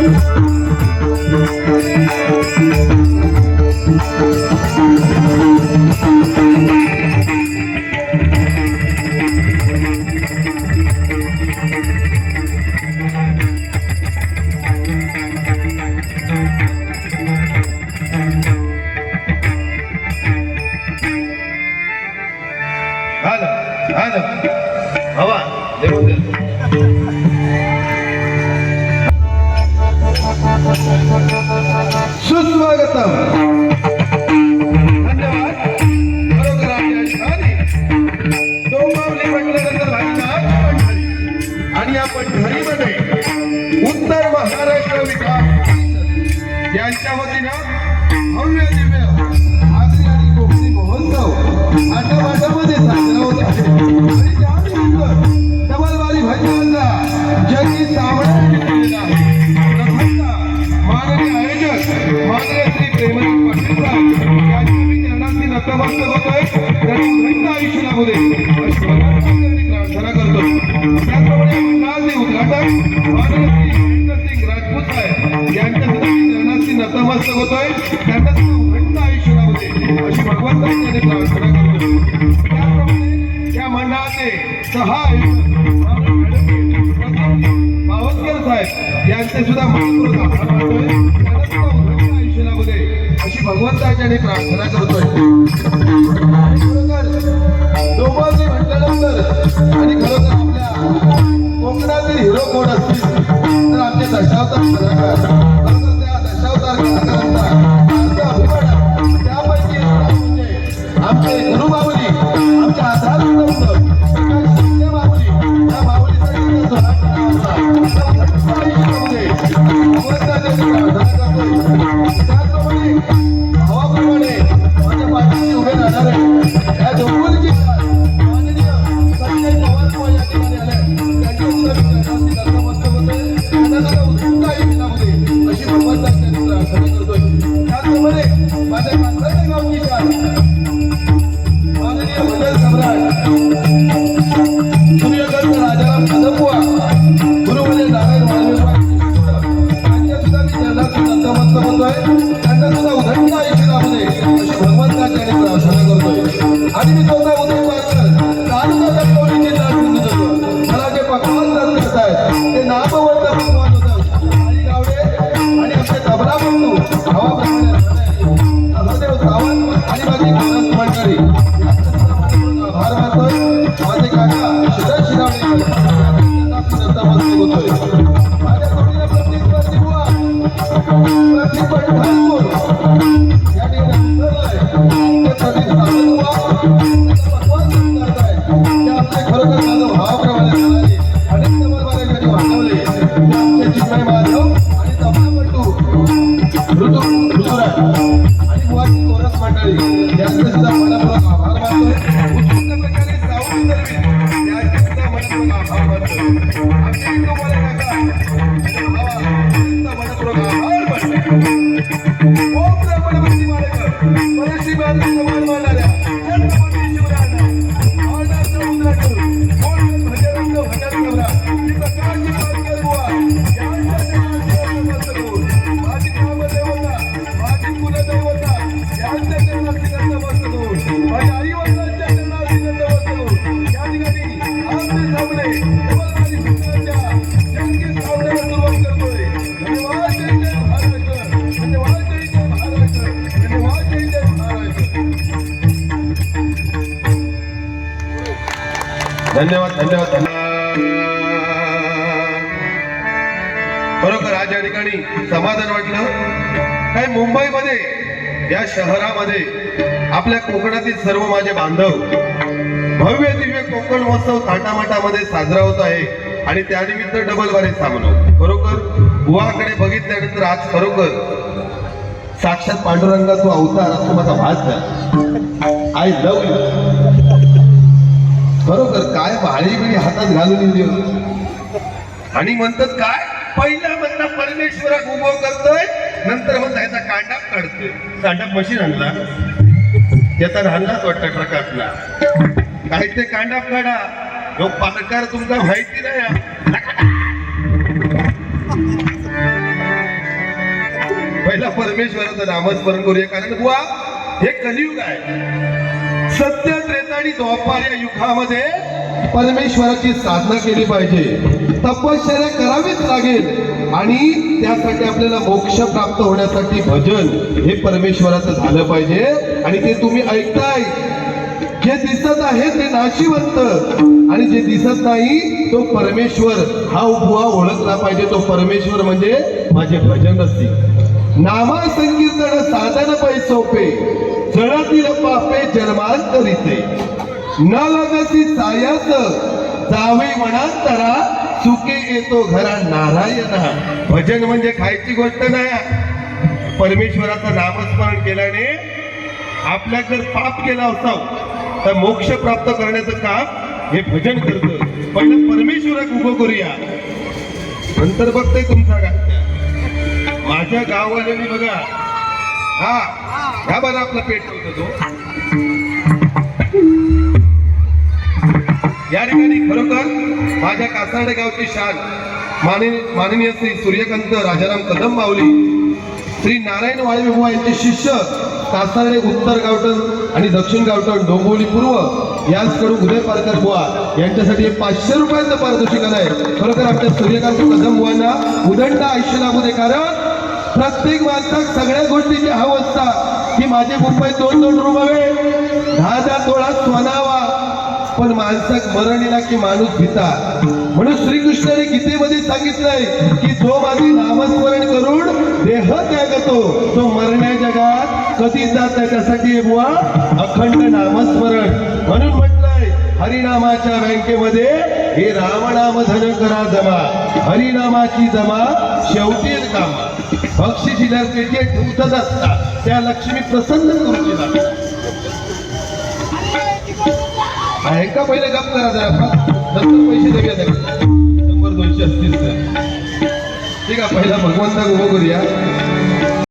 झालं आणि या पंढरीमध्ये उत्तर महाराष्ट्र विकास यांच्या वतीनं भव्य दिव्य आगरी आणि कोकणी महोत्सव साजरा होत आहे. आणि डबलवारी जगी माननीय आयोजक माननीय श्री प्रेमजी पाटील साहेब यांच्या मी नतमस्तक होतोय आयुष्य लाभू दे. त्यांना सुद्धा आयुष्य अशी प्रार्थना करतो या मंडळाचे सहा मावसकर साहेब यांचे सुद्धा मनपूर्वक आभार मानतोय त्यांना सुद्धा आयुष्य अशी भगवंताच्या आणि प्रार्थना करतोय. करतोय. त्याचप्रमाणे माझ्या नतमस्तक होतोय धन्यवाद धन्यवाद खरोखर आज या ठिकाणी समाधान वाटलं. काय मुंबईमध्ये या शहरामध्ये आपल्या कोकणातील सर्व माझे बांधव भव्य दिव्य कोकण महोत्सव थाटामाटामध्ये साजरा होत आहे. आणि त्यानिमित्त डबल वारे सामनो खरोखर गुवाकडे बघितल्यानंतर आज खरोखर साक्षात पांडुरंगाचा अवतार असतो माझा भास झाला. आय लव्ह यू बरोबर काय भाळी बिळी हातात घालून येऊ आणि म्हणतात काय? पहिला म्हणता परमेश्वरात उभं करतोय नंतर म्हणता याचा कांडाप काढतोय. कांडाप मशीन आणला. त्याचा आणलाच वाटतं ट्रकातला. काय ते कांडाप काढा. ह्यो पालकार तुमचा माहिती नाही पहिला परमेश्वराचं नामस्मरण करूया कारण बुवा हे कलियुग आहे. सत्य आणि द्वापार या युगामध्ये परमेश्वराची साधना केली पाहिजे. तपश्चर्या करावीच लागेल. आणि त्यासाठी आपल्याला मोक्ष प्राप्त होण्यासाठी भजन हे परमेश्वराचं झालं पाहिजे. आणि ते तुम्ही ऐकताय जे दिसत आहे ते नाशिवंत. आणि जे दिसत नाही तो परमेश्वर हा बुवा ओळखला पाहिजे. तो परमेश्वर म्हणजे माझे भजन असतील. नामा संकीर्तन साधन पै सोपे जळातील पापे जन्मांतरिते. न लगसी सायास जावे वनांतरा सुखे येतो घरा नारायण. भजन म्हणजे खायची गोष्ट नाही. परमेश्वराचं नामस्मरण केल्याने आपल्या जर पाप केला होता. तर मोक्ष प्राप्त करण्याचं काम हे भजन करतं. पहिलं परमेश्वराक उभं करूया. नंतर बघते तुमचा गाठ्या माझ्या गाववाल्याने बघा. हा ह्या बघा आपला पेट ठेवतो तो. या ठिकाणी खरोखर माझ्या कासार्डे गावची शान माननीय माननीय श्री सूर्यकांत राजाराम कदम माऊली श्री नारायण वाळे यांचे शिष्य कासार्डे उत्तर गावठण आणि दक्षिण गावठण डोंबिवली पूर्व याचकडून उदय पारकर बुवा यांच्यासाठी हे पाचशे रुपयाचं पारितोषिक आहे खरोखर आपल्या सूर्यकांत कदम बुवांना उदंड आयुष्य लागू दे कारण प्रत्येक माणसाक सगळ्या गोष्टीची हव असता की माझे रुपये दोन दोन रूम दहा दहा तोळा सोनावा पण माणसाक मरण येणार की माणूस भिता. म्हणून श्रीकृष्णाने गीतेमध्ये सांगितलंय की जो माझे नामस्मरण करून देह त्यागतो तो मरण्या जगात कधी जात त्याच्यासाठी त्यासाठी बुवा अखंड नामस्मरण. म्हणून म्हटलंय हरिनामाच्या बँकेमध्ये हे रामनाम धन करा जमा. हरिनामाची जमा शेवटी कामा. बक्षीस जर पेटी ठेवतच असतात. त्या लक्ष्मी प्रसन्न करूची लागतात आहे का पहिले गप करा जरा? नंतर पैसे देऊया त्याला. शंभर दोनशे असतील तर. ठीक आहे पहिला भगवंता उभं करूया.